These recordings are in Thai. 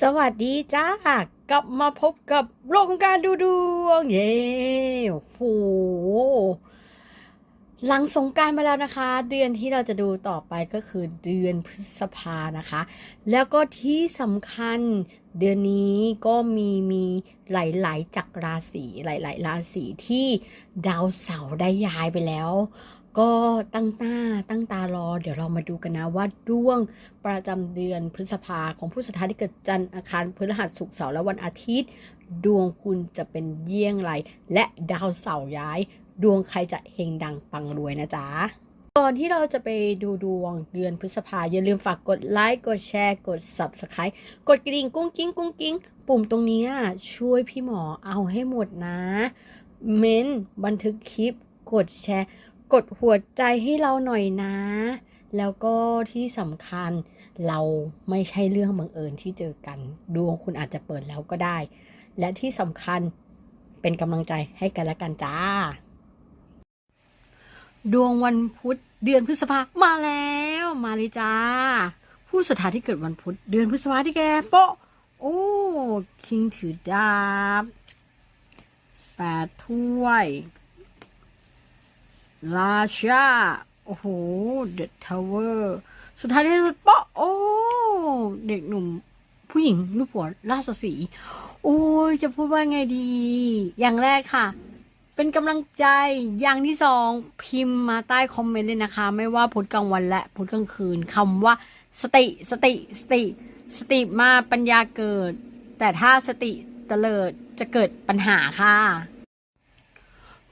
สวัสดีจ้ากลับมาพบกับโลกของการดูดวง เย้โหหลังสงการมาแล้วนะคะ เดือนที่เราจะดูต่อไปก็คือเดือนพฤษภานะคะ แล้วก็ที่สำคัญเดือนนี้ก็มีมีหลาย ๆจักรราศีหลาย ๆ ราศีที่ดาวเสาร์ได้ย้ายไปแล้ว ก็ตั้งหน้าตั้งตารอ เดี๋ยวเรามาดูกันนะว่าดวงประจำเดือนพฤษภาของผู้ศรัทธาที่เกิดจันทร์อังคารพฤหัสศุกร์เสาร์และวันอาทิตย์ ดวงคุณจะเป็นเยี่ยงไร และดาวเสาร์ย้าย ดวงใครจะเฮงดังปังรวยนะจ๊ะก่อนที่เราจะไปดูดวงเดือนพฤษภาอย่าลืมฝากกดไลค์กดแชร์กด Subscribe กดกระดิ่งกุ้งกิ้งกุ้งกิ้งปุ่มตรงนี้ช่วยพี่หมอเอาให้หมดนะ เม้นบันทึกคลิปกดแชร์ กดหัวใจให้เราหน่อยนะ แล้วก็ที่สำคัญเราไม่ใช่เรื่องบังเอิญที่เจอกัน ดวงคุณอาจจะเปิดแล้วก็ได้ และที่สำคัญเป็นกำลังใจให้กันและกันจ้า ดวงวันพุธเดือนพฤษภามาแล้วมาเลยจ้า ผู้สถานที่เกิดวันพุธเดือนพฤษภาที่แกโปะโอ้คิงถือดาบแปดถ้วย ราชาโอ้โหเดอะทาวเวอร์สุดท้ายที่สุดปะโอ้ เด็กหนุ่ม ผู้หญิงรูปหัวราชสี โอ้ยจะพูดว่าไงดี อย่างแรกค่ะ เป็นกำลังใจอย่างที่สองพิมพ์มาใต้คอมเมนต์เลยนะคะ ไม่ว่าพุธกลางวันและพุธกลางคืนคำว่า สติสติสติ สติมาปัญญาเกิด แต่ถ้าสติเตลิดจะเกิดปัญหาค่ะ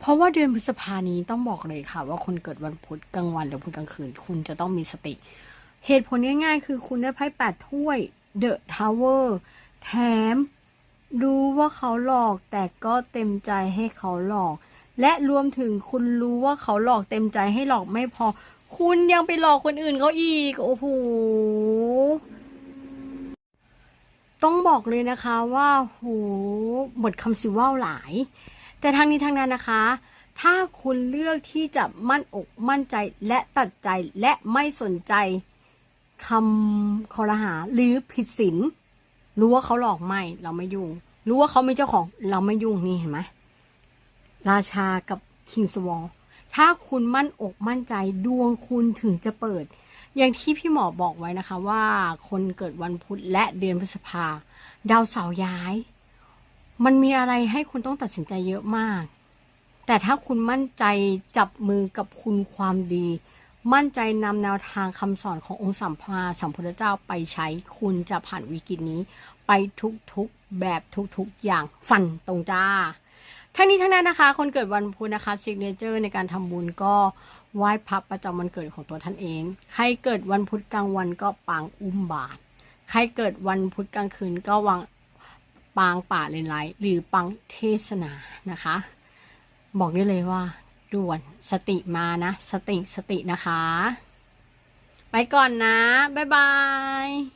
เพราะว่าเดือนพฤษภานี้ต้องบอกเลยค่ะ ว่าคนเกิดวันพุธกลางวันหรือพุธกลางคืน คุณจะต้องมีสติ เหตุผลง่ายๆ คือคุณได้ไพ่แปดถ้วยเดอะทาวเวอร์แถมรู้ว่าเขาหลอกแต่ก็เต็มใจให้เขาหลอก และรวมถึงคุณรู้ว่าเขาหลอกเต็มใจให้หลอกไม่พอ คุณยังไปหลอกคนอื่นเขาอีก โอ้โห ต้องบอกเลยนะคะว่าโหหมดคำสิว่าวหลาย แต่ทางนี้ทางนั้นนะคะ ถ้าคุณเลือกที่จะมั่นอกมั่นใจและตัดใจและไม่สนใจคำคอรหาหรือผิดศีลรู้ว่าเขาหลอกไม่เราไม่ยุ่ง รู้ว่าเขาไม่เจ้าของเราไม่ยุ่งนี่เห็นไหมราชากับคิงสวอลถ้าคุณมั่นอกมั่นใจดวงคุณถึงจะเปิด อย่างที่พี่หมอบอกไว้นะคะว่าคนเกิดวันพุธและเดือนพฤษภา ดาวเสาร์ย้าย มันมีอะไรให้คุณต้องตัดสินใจเยอะมาก แต่ถ้าคุณมั่นใจจับมือกับคุณความดี มั่นใจนำแนวทางคำสอนขององค์สัมมาสัมพุทธเจ้าไปใช้ คุณจะผ่านวิกฤตนี้ ไปทุกๆแบบทุกๆอย่างฟันตรงจ้า ทั้งนี้ทั้งนั้นนะคะ คนเกิดวันพุธนะคะซิกเนเจอร์ในการทำบุญก็ไหว้พระประจำวันเกิดของตัวท่านเอง ใครเกิดวันพุธกลางวันก็ปางอุ้มบาตรใครเกิดวันพุธกลางคืนก็วาง ปางป่าเลนไลหรือปังเทศนานะคะ บอกได้เลยว่า ด่วนสติมานะ สติสตินะคะ ไปก่อนนะ บ๊ายบาย